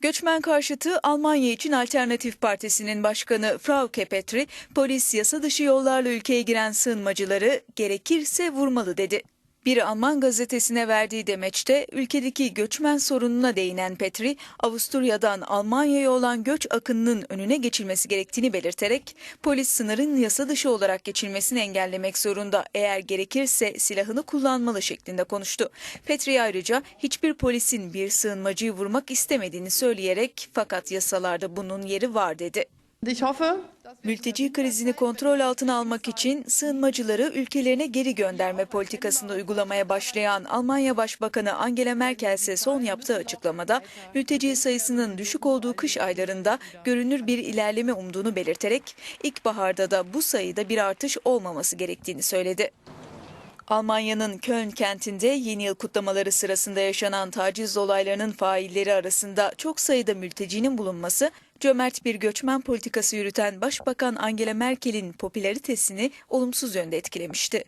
Göçmen karşıtı Almanya için Alternatif Partisi'nin başkanı Frauke Petri, polis yasa dışı yollarla ülkeye giren sığınmacıları gerekirse vurmalı dedi. Bir Alman gazetesine verdiği demeçte ülkedeki göçmen sorununa değinen Petri, Avusturya'dan Almanya'ya olan göç akınının önüne geçilmesi gerektiğini belirterek, polis sınırın yasa dışı olarak geçilmesini engellemek zorunda, eğer gerekirse silahını kullanmalı şeklinde konuştu. Petri ayrıca hiçbir polisin bir sığınmacıyı vurmak istemediğini söyleyerek, fakat yasalarda bunun yeri var dedi. Ich hoffe, Mülteci krizini kontrol altına almak için sığınmacıları ülkelerine geri gönderme politikasını uygulamaya başlayan Almanya Başbakanı Angela Merkel ise son yaptığı açıklamada mülteci sayısının düşük olduğu kış aylarında görünür bir ilerleme umduğunu belirterek ilkbaharda da bu sayıda bir artış olmaması gerektiğini söyledi. Almanya'nın Köln kentinde yeni yıl kutlamaları sırasında yaşanan taciz olaylarının failleri arasında çok sayıda mültecinin bulunması, cömert bir göçmen politikası yürüten Başbakan Angela Merkel'in popülaritesini olumsuz yönde etkilemişti.